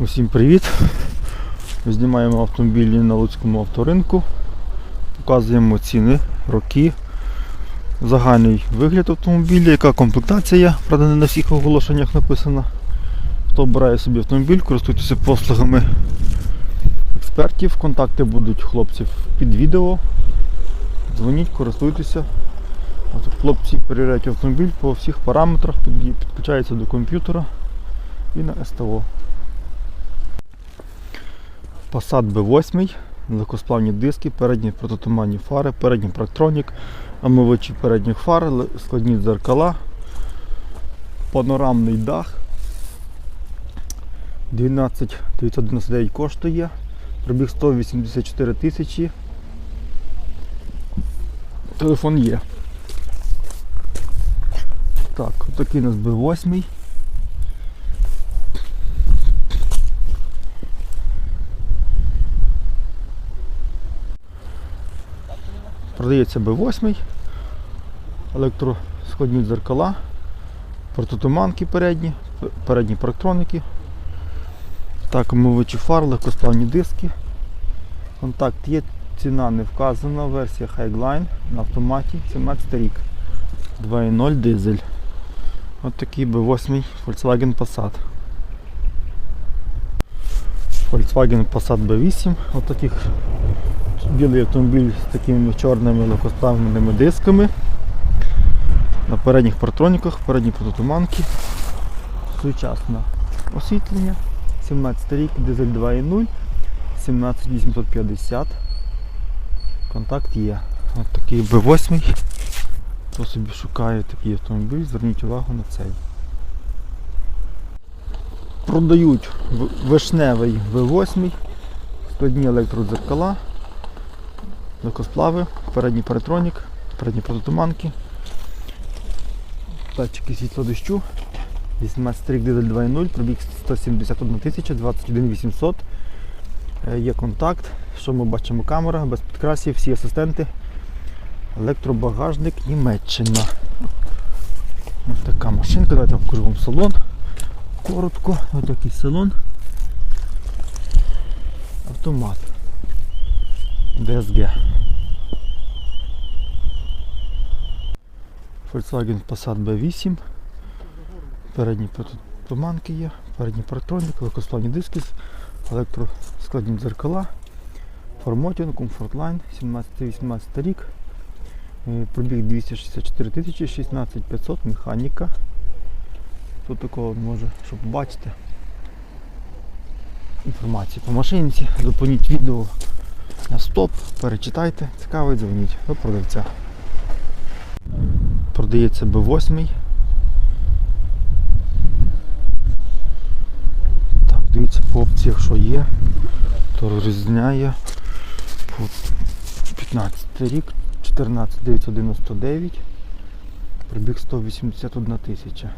Усім привіт! Знімаємо автомобілі на Луцькому авторинку. Показуємо ціни, роки, загальний вигляд автомобіля, яка комплектація, правда не на всіх оголошеннях написана. Хто обирає собі автомобіль, користуйтеся послугами експертів. Контакти будуть хлопців під відео. Дзвоніть, користуйтеся. Хлопці перевіряють автомобіль по всіх параметрах, підключаються до комп'ютера і на СТО. Passat B8, легкосплавні диски, передні протитуманні фари, передній парктронік, омивачі передніх фар, складні дзеркала, панорамний дах. 12 999 коштує, пробіг 184 тисячі. Телефон є. Так, отакий у нас B8. Продається B8, електроскладні дзеркала, протитуманки передні, передні парктроники, так, омивачі фар, легкосплавні диски. Контакт є, ціна не вказана, версія Highline на автоматі, 17 рік. 2.0 дизель. Ось такий B8 Volkswagen Passat. Volkswagen Passat B8. Ось таких білий автомобіль з такими чорними легкосплавними дисками. На передніх партроніках, передні протитуманки. Сучасне освітлення. 17 рік, дизель 2.0, 17850. Контакт є. Ось такий B8. Хто собі шукає такий автомобіль, зверніть увагу на цей. Продають вишневий V8, складні електродзеркала, легкосплави, передній паратронік, передні протитуманки, датчики світло дощу, 18 рік дизель 2.0, пробіг 171 тисяча, 21 800. Е, Є контакт, що ми бачимо камера, без підкрасів, всі асистенти. Електробагажник Німеччина. Ось така машинка. Давайте покажу вам салон. Коротко, ось такий салон. Автомат. DSG. Volkswagen Passat B8. Передні протитуманки є, передні парктроніки, легкосплавні диски, електроскладні дзеркала, Formotion, Comfortline, 17-18 рік. Е, Пробіг 264 тисячі, 16 500, механіка. Тут такого може, щоб побачити інформацію по машинці. Зупиніть відео стоп, перечитайте, цікаво, дзвоніть до продавця. Продається B8. Так, дивіться по опціях, що є. То розрізняє 15 рік, 14 999, пробіг 181 тисяча.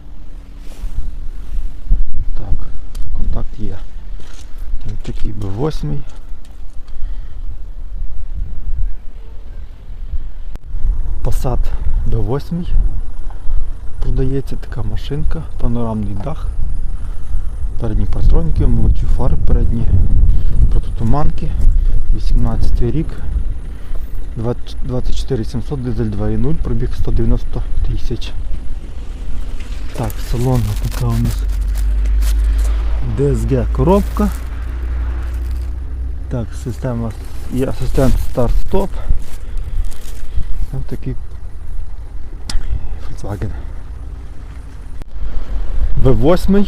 Так, контакт є. Такий B8. Passat B8. Продається така машинка, панорамний дах, передні партроніки, молодші фари, передні протитуманки, 18 рік, 20 24 700, дизель 2.0, пробіг 190 тисяч. Так, салон така у нас DSG коробка. Так, система є асистент старт-стоп. Ось такий Volkswagen. V8,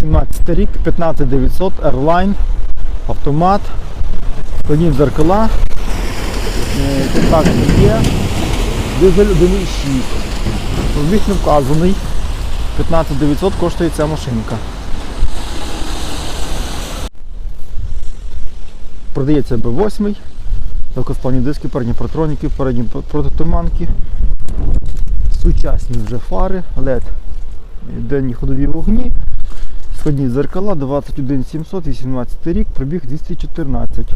17 рік, 15900, Airline, автомат, складні дзеркала, е, контакт є, дизель 1.6. Пробіг не вказаний. 15900 коштує ця машинка. Продається B8, легкосплавні диски, передні протроніки, передні протитуманки, сучасні вже фари, LED, денні ходові вогні, складні дзеркала, 21 700, 18 рік, пробіг 214.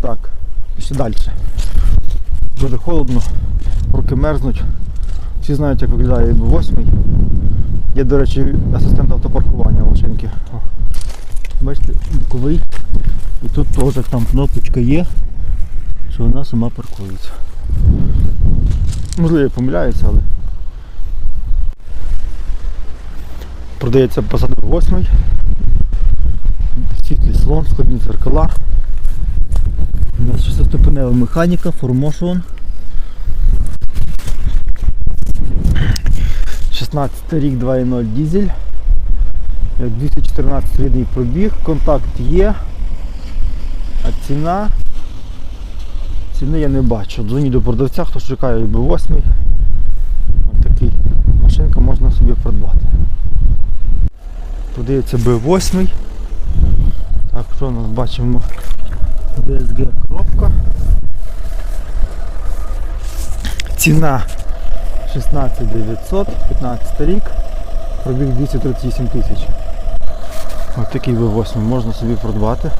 Так, пішли далі. Дуже холодно, руки мерзнуть. Всі знають, як виглядає B8. Є, до речі, асистент автопаркування машинки. О, боковий. І тут теж там кнопочка є, що вона сама паркується. Можливо, я помиляюся, але. Продається Passat 8. Світлий салон, складні дзеркала. У нас шестиступенева механіка, формошон. 16 рік 2.0 дізель. Е, 214 рідний пробіг, контакт є. А ціна. Ціни я не бачу. Дзвоню до продавця, хто шукає B8. Ось такий машинка можна собі придбати. Продається B8. Так, що у нас бачимо? DSG коробка. Ціна 16 900, 15 рік, пробіг 238 тисяч. Ось такий V8 можна собі придбати.